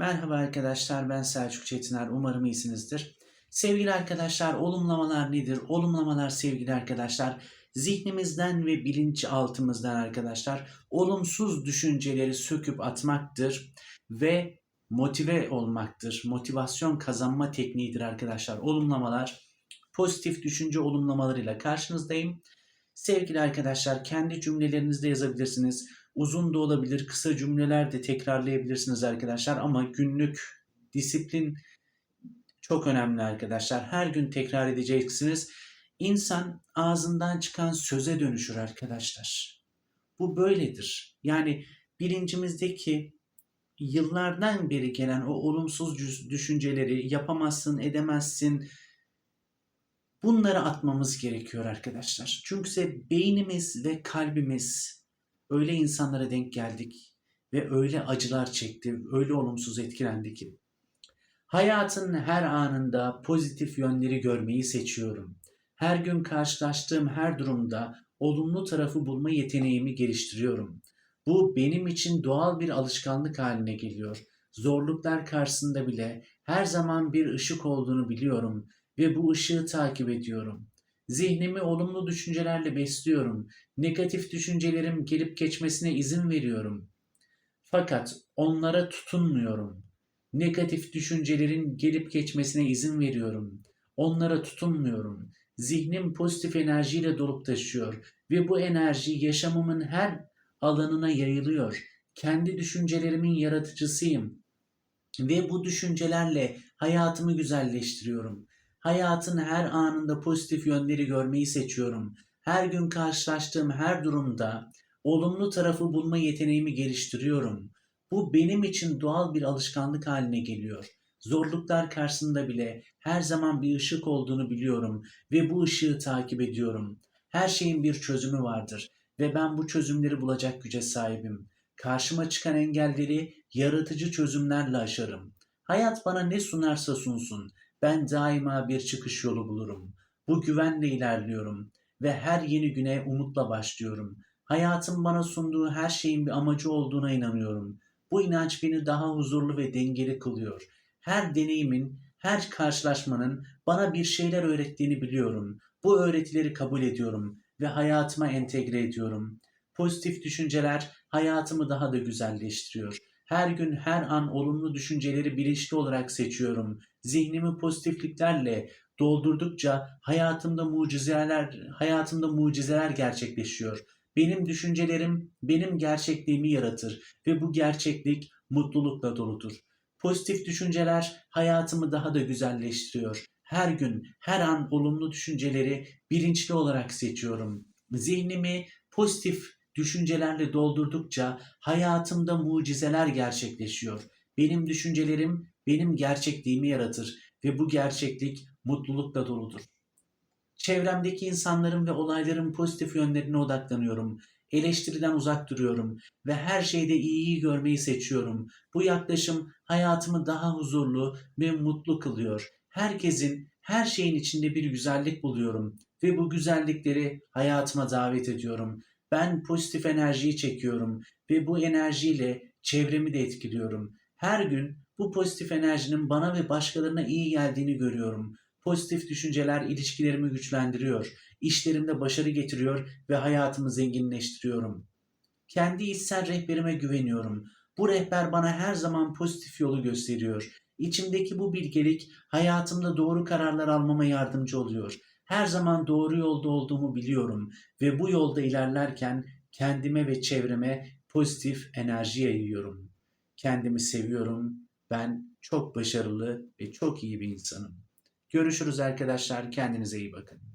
Merhaba arkadaşlar ben Selçuk Çetiner umarım iyisinizdir. Sevgili arkadaşlar olumlamalar nedir? Olumlamalar sevgili arkadaşlar zihnimizden ve bilinçaltımızdan arkadaşlar olumsuz düşünceleri söküp atmaktır ve motive olmaktır. Motivasyon kazanma tekniğidir arkadaşlar. Olumlamalar pozitif düşünce olumlamalarıyla karşınızdayım. Sevgili arkadaşlar kendi cümlelerinizde yazabilirsiniz. Uzun da olabilir, kısa cümleler de tekrarlayabilirsiniz arkadaşlar ama günlük disiplin çok önemli arkadaşlar. Her gün tekrar edeceksiniz. İnsan ağzından çıkan söze dönüşür arkadaşlar. Bu böyledir. Yani bilincimizdeki yıllardan beri gelen o olumsuz düşünceleri yapamazsın, edemezsin, bunları atmamız gerekiyor arkadaşlar. Çünkü beynimiz ve kalbimiz öyle insanlara denk geldik ve öyle acılar çekti, öyle olumsuz etkilendi ki. Hayatın her anında pozitif yönleri görmeyi seçiyorum. Her gün karşılaştığım her durumda olumlu tarafı bulma yeteneğimi geliştiriyorum. Bu benim için doğal bir alışkanlık haline geliyor. Zorluklar karşısında bile her zaman bir ışık olduğunu biliyorum ve bu ışığı takip ediyorum. Zihnimi olumlu düşüncelerle besliyorum. Negatif düşüncelerim gelip geçmesine izin veriyorum. Fakat onlara tutunmuyorum. Negatif düşüncelerin gelip geçmesine izin veriyorum. Onlara tutunmuyorum. Zihnim pozitif enerjiyle dolup taşıyor ve bu enerji yaşamımın her alanına yayılıyor. Kendi düşüncelerimin yaratıcısıyım ve bu düşüncelerle hayatımı güzelleştiriyorum. Hayatın her anında pozitif yönleri görmeyi seçiyorum. Her gün karşılaştığım her durumda olumlu tarafı bulma yeteneğimi geliştiriyorum. Bu benim için doğal bir alışkanlık haline geliyor. Zorluklar karşısında bile her zaman bir ışık olduğunu biliyorum ve bu ışığı takip ediyorum. Her şeyin bir çözümü vardır ve ben bu çözümleri bulacak güce sahibim. Karşıma çıkan engelleri yaratıcı çözümlerle aşarım. Hayat bana ne sunarsa sunsun ben daima bir çıkış yolu bulurum. Bu güvenle ilerliyorum ve her yeni güne umutla başlıyorum. Hayatın bana sunduğu her şeyin bir amacı olduğuna inanıyorum. Bu inanç beni daha huzurlu ve dengeli kılıyor. Her deneyimin, her karşılaşmanın bana bir şeyler öğrettiğini biliyorum. Bu öğretileri kabul ediyorum ve hayatıma entegre ediyorum. Pozitif düşünceler hayatımı daha da güzelleştiriyor. Her gün her an olumlu düşünceleri bilinçli olarak seçiyorum. Zihnimi pozitifliklerle doldurdukça hayatımda mucizeler hayatımda mucizeler gerçekleşiyor. Benim düşüncelerim benim gerçekliğimi yaratır ve bu gerçeklik mutlulukla doludur. Pozitif düşünceler hayatımı daha da güzelleştiriyor. Her gün, her an olumlu düşünceleri bilinçli olarak seçiyorum. Zihnimi pozitif düşüncelerle doldurdukça hayatımda mucizeler gerçekleşiyor. Benim düşüncelerim benim gerçekliğimi yaratır ve bu gerçeklik mutlulukla doludur. Çevremdeki insanların ve olayların pozitif yönlerine odaklanıyorum. Eleştiriden uzak duruyorum ve her şeyde iyiyi görmeyi seçiyorum. Bu yaklaşım hayatımı daha huzurlu ve mutlu kılıyor. Herkesin, her şeyin içinde bir güzellik buluyorum ve bu güzellikleri hayatıma davet ediyorum. Ben pozitif enerjiyi çekiyorum ve bu enerjiyle çevremi de etkiliyorum. Her gün bu pozitif enerjinin bana ve başkalarına iyi geldiğini görüyorum. Pozitif düşünceler ilişkilerimi güçlendiriyor, işlerimde başarı getiriyor ve hayatımı zenginleştiriyorum. Kendi içsel rehberime güveniyorum. Bu rehber bana her zaman pozitif yolu gösteriyor. İçimdeki bu bilgelik hayatımda doğru kararlar almama yardımcı oluyor. Her zaman doğru yolda olduğumu biliyorum ve bu yolda ilerlerken kendime ve çevreme pozitif enerji yayıyorum. Kendimi seviyorum. Ben çok başarılı ve çok iyi bir insanım. Görüşürüz arkadaşlar. Kendinize iyi bakın.